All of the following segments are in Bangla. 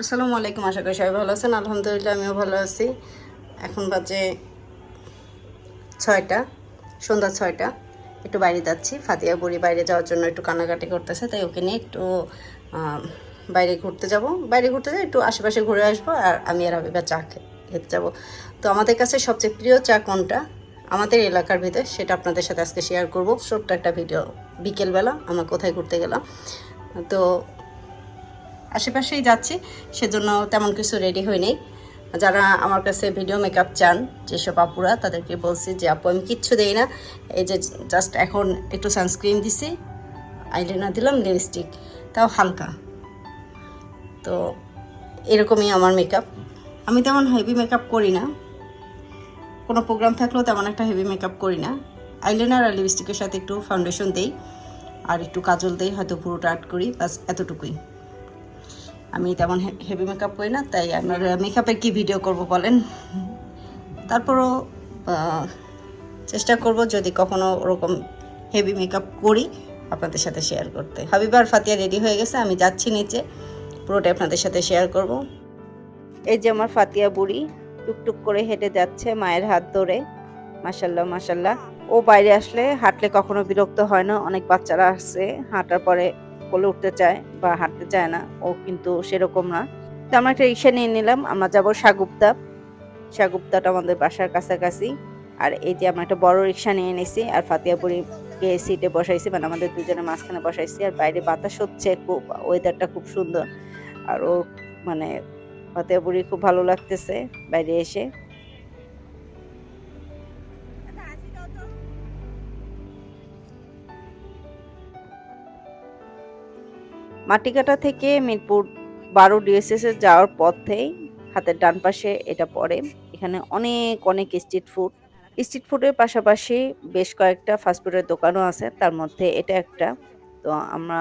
আসসালামু আলাইকুম, আশা করি সবাই ভালো আছেন। আলহামদুলিল্লাহ, আমিও ভালো আছি। এখন বাজে ছয়টা, সন্ধ্যা ছয়টা। একটু বাইরে যাচ্ছি। ফাতিয়া বুড়ি বাইরে যাওয়ার জন্য একটু কান্নাকাটি করতেছে, তাই ওকে নিয়ে একটু বাইরে ঘুরতে যাব। বাইরে ঘুরতে যাই, একটু আশেপাশে ঘুরে আসব, আর আমি আর হাবিবা চা খেতে যাব। তো আমাদের কাছে সবচেয়ে প্রিয় চা কোনটা? আমাদের এলাকার ভিতরে, সেটা আপনাদের সাথে আজকে শেয়ার করব। ছোট্ট একটা ভিডিও, বিকেলবেলা আমরা কোথায় ঘুরতে গেলাম। তো আশেপাশেই যাচ্ছি, সেজন্য তেমন কিছু রেডি হয়নি যারা আমার কাছে ভিডিও মেকআপ চান, যেসব আপুরা, তাদেরকে বলছি যে, আপু, আমি কিচ্ছু দেই না। এই যে জাস্ট এখন একটু সানস্ক্রিন দিছি আইলাইনার দিলাম লিপস্টিক তাও হালকা। তো এরকমই আমার মেকআপ আমি তেমন হেভি মেকআপ করি না। কোনো প্রোগ্রাম থাকলেও তেমন একটা হেভি মেকআপ করি না। আইলাইনার আর লিপস্টিকের সাথে একটু ফাউন্ডেশন দেই, আর একটু কাজল দেই, হয়তো পুরোটা আর্ট করি বাস এতটুকুই। আমি তেমন হেভি মেকআপ করি না, তাই আমার মেকআপের কি ভিডিও করব বলেন? তারপরও চেষ্টা করব যদি কখনো ওরকম হেভি মেকআপ করি, আপনাদের সাথে শেয়ার করতে। হাবিবার ফাতিয়া রেডি হয়ে গেছে, আমি যাচ্ছি নিচে পুরোটা আপনাদের সাথে শেয়ার করব। এই যে আমার ফাতিয়া বুড়ি, টুকটুক করে হেঁটে যাচ্ছে মায়ের হাত ধরে। মাসাল্লাহ মাসাল্লাহ ও বাইরে আসলে হাঁটলে কখনো বিরক্ত হয় না, অনেক বাচ্চারা আসছে হাঁটার পরে কোলে উঠতে চায় বা হাঁটতে চায় না, ও কিন্তু সেরকম না। তো আমরা একটা রিক্সা নিয়ে নিলাম, আমরা যাব সাগুপ্তা। সাগুপ্তাটা আমাদের বাসার কাছাকাছি। আর এই যে আমরা একটা বড় রিক্সা নিয়ে নিছি আর ফাতিয়াপুরিকে সিটে বসাইছি মানে আমাদের দুজনের মাঝখানে বসাইছি, আর বাইরে বাতাস হচ্ছে, খুব ওয়েদারটা খুব সুন্দর। আর ও মানে ফাতিয়াপুরি খুব ভালো লাগতেছে বাইরে এসে। মাটিকাটা থেকে মিরপুর বারো ডিএসএস যাওয়ার পথেই হাতের ডান পাশে এটা পড়ে। এখানে অনেক অনেক স্ট্রিট ফুড স্ট্রিট ফুডের পাশাপাশি বেশ কয়েকটা ফাস্টফুডের দোকানও আছে। তার মধ্যে এটা একটা। তো আমরা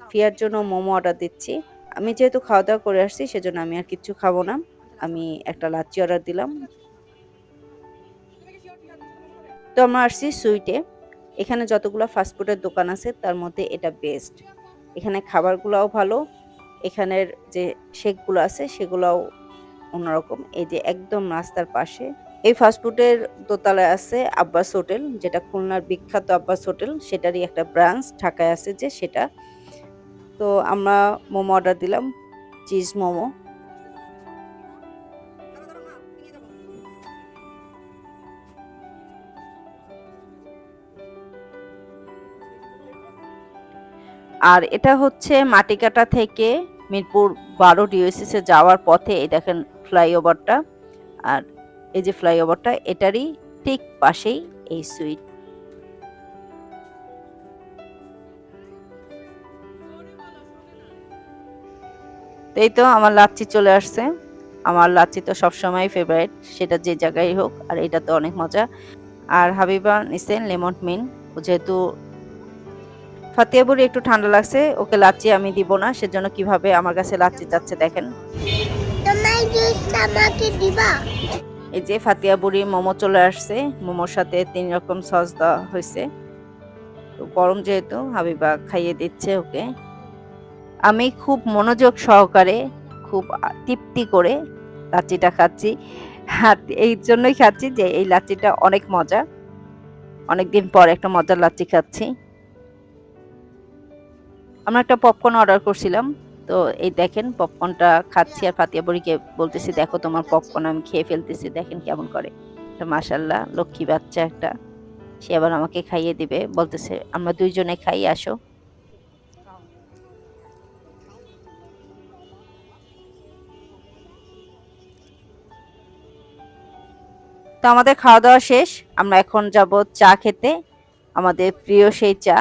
ফিয়ার জন্য মোমো অর্ডার দিচ্ছি। আমি যেহেতু খাওয়া দাওয়া করে আসছি, সেজন্য আমি আর কিচ্ছু খাব না। আমি একটা লাচ্ছি অর্ডার দিলাম। তো আমরা আসছি সুইটে। এখানে যতগুলো ফাস্টফুডের দোকান আছে, তার মধ্যে এটা বেস্ট এখানে খাবারগুলোও ভালো। এখানের যে শেকগুলো আছে সেগুলোও অন্যরকম। এই যে একদম রাস্তার পাশে। এই ফাস্টফুডের দোতলায় আছে আব্বাস হোটেল, যেটা খুলনার বিখ্যাত আব্বাস হোটেল। সেটারই একটা ব্রাঞ্চ ঢাকায় আছে যে সেটা। তো আমরা মোমো অর্ডার দিলাম, চিজ মোমো। আর এটা হচ্ছে মাটিকাটা থেকে মিরপুর বারো ডিওসিস যাওয়ার পথে, এই দেখেন ফ্লাইওভারটা, আর এই যে ফ্লাইওভারটা, এটারই ঠিক পাশেই এই সুইট। এই তো আমার লাচ্ছি চলে আসছে। আমার লাচ্ছি তো সবসময় ফেভারিট সেটা যে জায়গায় হোক, আর এটা তো অনেক মজা। আর হাবিবা নিছেন লেমন মিন, যেহেতু ফাতিয়াবুরি একটু ঠান্ডা লাগছে ওকে লাচ্ছি আমি দিব না সেজন্য কীভাবে আমার কাছে লাচ্ছি চাচ্ছে দেখেন। এই যে ফাতিয়া বুড়ি মোমো চলে আসছে মোমোর সাথে তিন রকম সস দেওয়া হয়েছে। তো গরম যেহেতু হাবিবা খাইয়ে দিচ্ছে ওকে। আমি খুব মনোযোগ সহকারে খুব তৃপ্তি করে লাচ্ছিটা খাচ্ছি। এই জন্যই খাচ্ছি যে এই লাচ্ছিটা অনেক মজা। অনেকদিন পর একটা মজার লাচ্ছি খাচ্ছি। আমরা একটা পপকর্ন অর্ডার করছিলাম। তো এই দেখেন পপকর্নটা খাচ্ছি আর ফাতিয়া বড়িকে বলতেছি, দেখো তোমার পপকর্ন আমি খেয়ে ফেলতেছি, দেখেন কেমন করে। তো মাশাল্লাহ লক্ষ্মী বাচ্চা একটা। সে আবার আমাকে খাইয়ে দিবে, বলতেছে, আমরা দুইজনে খাই, আসো। তো আমাদের খাওয়া দাওয়া শেষ, আমরা এখন যাব চা খেতে। আমাদের প্রিয় সেই চা।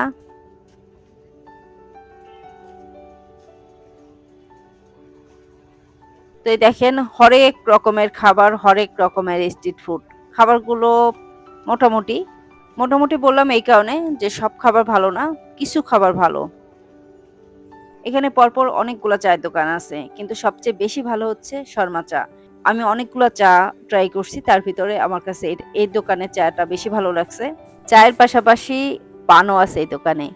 তো এই দেখেন, হরেক রকমের খাবার, হরেক রকমের স্ট্রিট ফুড খাবারগুলো মোটামুটি মোটামুটি বললাম এই কারণে যে সব খাবার ভালো না, কিছু খাবার ভালো। এখানে পরপর অনেকগুলো চায়ের দোকান আছে, কিন্তু সবচেয়ে বেশি ভালো হচ্ছে শর্মা চা। আমি অনেকগুলো চা ট্রাই করছি, তার ভিতরে আমার কাছে এই- দোকানের চাটা বেশি ভালো লাগছে। চায়ের পাশাপাশি পানও আছে এই দোকানে।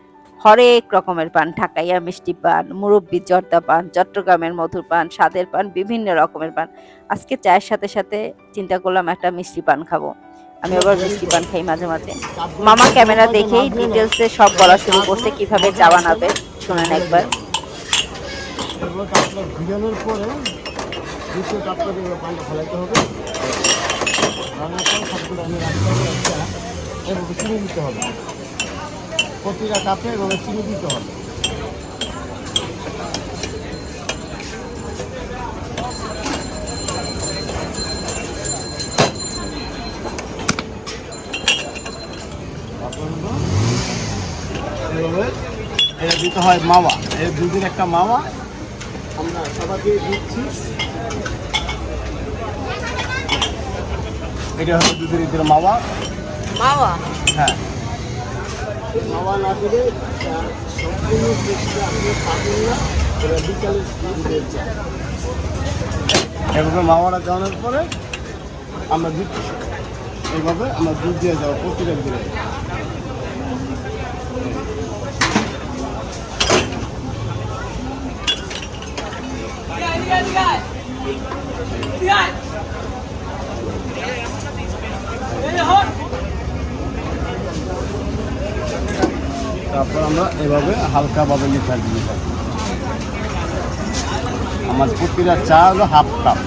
হরেক রকমের পান, ঢাকাইয়া মিষ্টি পান, মুরব্বি, জর্দা পান, চট্টগ্রামের মধুর পান, স্বাদের পান, বিভিন্ন রকমের পান। আজকে চায়ের সাথে সাথে চিন্তা করলাম একটা মিষ্টি পান খাব। আমি আবার মিষ্টি পান খাই মাঝে মাঝে। মামা ক্যামেরা দেখেই ডিটেলসে সব বলা শুরু করছে, কীভাবে চা বানাবে, শুনেন একবার। পরে হবে। প্রতিটা কাপে এভাবে চিনি দিতে হবে। এটা দিতে হয় মাওয়া। এই দুধের একটা মাওয়া। আমরা সবাইকে দিচ্ছি। এটা হলো দুধের ঈদের মাওয়া। মাওয়া? হ্যাঁ। মাওয়া না আহ, সম্পূর্ণ জিনিসটা আপনি পাবেন না এভাবে মাওয়াটা দেওয়ানোর পরে আমরা দিচ্ছি এইভাবে আমরা দুধ দিয়ে যাব প্রতিটা দিনে তারপর আমরা এভাবে হালকাভাবে লিখা দিয়ে থাকি আমার প্রতিটা চা হলো হাফ কাপ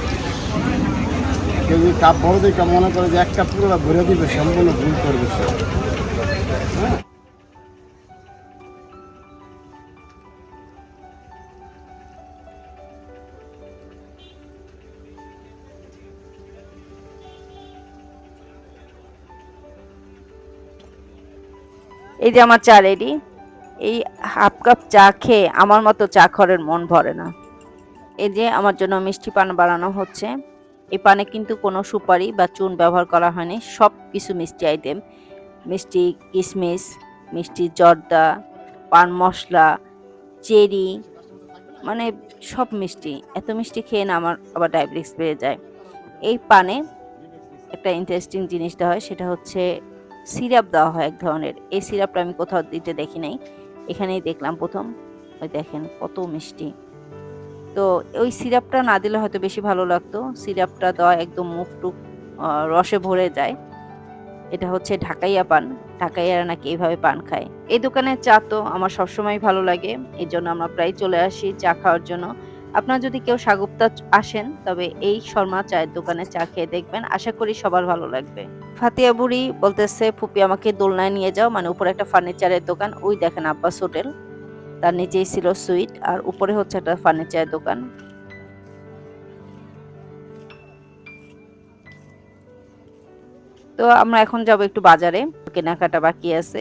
কেউ যদি কাপ বড় দেখে মনে করে যে এক কাপ পুরোটা ভরে দিবে, সম্পূর্ণ ভুল করবে সে। হ্যাঁ? এই যে আমার চা রেডি এই হাফ কাপ চা খেয়ে আমার মতো চা খরের মন ভরে না। এই যে আমার জন্য মিষ্টি পান বানানো হচ্ছে এই পানে কিন্তু কোনো সুপারি বা চুন ব্যবহার করা হয়নি সব কিছু মিষ্টি আইটেম। মিষ্টি কিশমিশ মিষ্টি জর্দা, পান মশলা, চেরি মানে সব মিষ্টি। এত মিষ্টি খেয়ে না আমার আবার ডায়াবেটিস বেড়ে যায়। এই পানে একটা ইন্টারেস্টিং জিনিস দেওয়া হয়, সেটা হচ্ছে সিরাপ দেওয়া হয় এক ধরনের। এই সিরাপটা আমি কোথাও দিতে দেখি নাই। এখানেই দেখলাম প্রথম। ওই দেখেন কত মিষ্টি। তো ওই সিরাপটা না দিলে হয়তো বেশি ভালো লাগতো। সিরাপটা দেওয়া একদম মুখ টুক রসে ভরে যায়। এটা হচ্ছে ঢাকাইয়া পান। ঢাকাইয়ারা নাকি এইভাবে পান খায়। এই দোকানের চা তো আমার সবসময় ভালো লাগে। এই জন্য আমরা প্রায় চলে আসি চা খাওয়ার জন্য। আপনারা যদি কেউ সাগুপ্তা আসেন, তবে এই শর্মা চায়ের দোকানে চা খেয়ে দেখবেন। আশা করি সবার ভালো লাগবে। ফাতিয়া বুড়ি বলতেছে, ফুপি, আমাকে দোলনায় নিয়ে যাও। মানে উপরে একটা ফার্নিচারের দোকান। ওই দেখেন আব্বাস হোটেল। তার নিচেই ছিল সুইট, আর উপরে হচ্ছে একটা ফার্নিচারের দোকান। তো আমরা এখন যাব একটু বাজারে। কেনাকাটা বাকি আছে।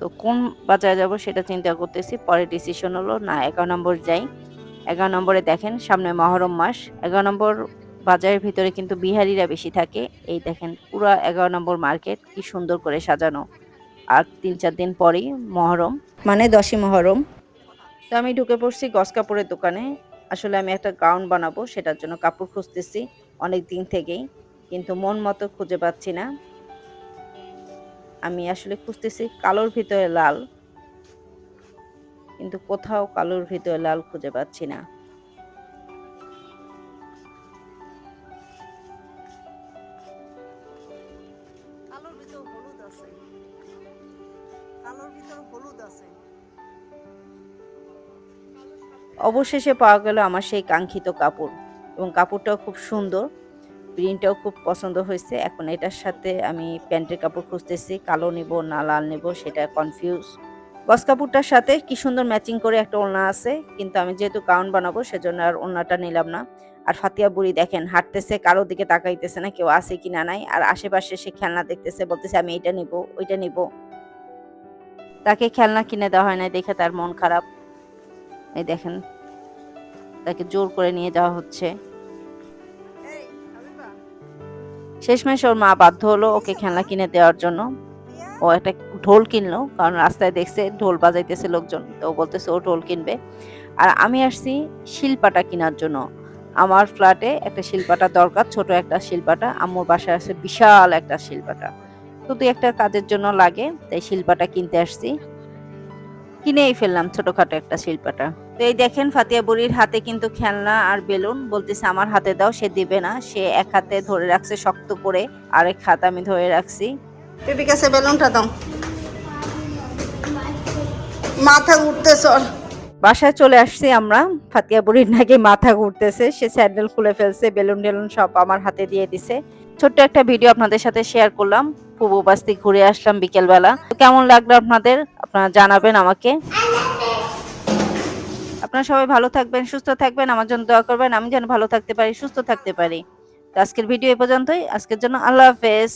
তো কোন বাজারে যাব সেটা চিন্তা করতেছি। পরে ডিসিশন হলো, না, এগারো নম্বর যাই। এগারো নম্বরে দেখেন, সামনে মহরম মাস। এগারো নম্বর বাজারের ভিতরে কিন্তু বিহারিরা বেশি থাকে। এই দেখেন, পুরো এগারো নম্বর মার্কেট, কি সুন্দর করে সাজানো। আর তিন চার দিন পরেই মহরম। মানে দশই মহরম। তো আমি ঢুকে পড়ছি গস কাপড়ের দোকানে। আসলে আমি একটা গাউন বানাবো, সেটার জন্য কাপড় খুঁজতেছি অনেক দিন থেকেই। কিন্তু মন মতো খুঁজে পাচ্ছি না। আমি আসলে খুঁজতেছি কালোর ভিতরে লাল। কিন্তু কোথাও কালোর ভিতরে লাল খুঁজে পাচ্ছি না। অবশেষে পাওয়া গেল আমার সেই কাঙ্ক্ষিত কাপড় এবং কাপড়টাও খুব সুন্দর প্রিন্টটাও খুব পছন্দ হয়েছে। এখন এটার সাথে আমি প্যান্টের কাপড় খুঁজতেছি কালো নেব না লাল নেব সেটা কনফিউজ গস কাপড়টার সাথে কি সুন্দর ম্যাচিং করে একটা ওড়না আছে, কিন্তু আমি যেহেতু গাউন বানাবো, সেজন্য আর ওড়নাটা নিলাম না। আর ফাতিয়া বুড়ি দেখেন, হাঁটতেছে কারও দিকে তাকাইতেছে না, কেউ আছে কি না নাই, আর আশেপাশে সে খেলনা দেখতেছে, বলতেছে, আমি এইটা নিব, ওইটা নিব। তাকে খেলনা কিনে দেওয়া হয় না দেখে তার মন খারাপ। এই দেখেন, তাকে জোর করে নিয়ে যাওয়া হচ্ছে। শেষমেশ ওর মা বাধ্য হলো ওকে খেলনা কিনে দেওয়ার জন্য। ও একটা ঢোল কিনলো, কারণ রাস্তায় দেখছে ঢোল বাজাইতেছে লোকজন, তো বলতেছে ও ঢোল কিনবে। আর আমি আসছি শিল্পাটা কেনার জন্য। আমার ফ্ল্যাটে একটা শিল্পাটা দরকার, ছোট একটা শিল্পাটা। আম্মুর বাসায় আছে বিশাল একটা শিল্পাটা। তো দুই একটা কাজের জন্য লাগে, তাই শিল্পাটা কিনতে আসছি। কিনেই ফেললাম ছোটখাটো একটা শিল্পাটা। তো এই দেখেন ফাতিয়া বুড়ির হাতে কিন্তু খেলনা আর বেলুন। বলতেছে, আমার হাতে দাও, সে দিবে না। সে এক হাতে ধরে রাখছে শক্ত করে, আরেক হাত আমি ধরে রাখছি। বেবি কাছে বেলুনটা দাও। মাথা ঘুরতেছ। বাসায় চলে আসছি আমরা। ফাতিয়া বুড়ির নাকি মাথা ঘুরতেছে, সে স্যান্ডেল খুলে ফেলছে, বেলুন টেলুন সব আমার হাতে দিয়ে দিছে। ছোট্ট একটা ভিডিও আপনাদের সাথে শেয়ার করলাম বাস্তি ঘুরে আসলাম বিকেলবেলা। কেমন লাগল আপনাদের? আপনারা জানাবেন আমাকে। আপনারা সবাই ভালো থাকবেন, সুস্থ থাকবেন, আমার জন্য দোয়া করবেন, আমি যেন ভালো থাকতে পারি, সুস্থ থাকতে পারি। তো আজকের ভিডিও এ পর্যন্তই। আজকের জন্য আল্লাহ হাফেজ।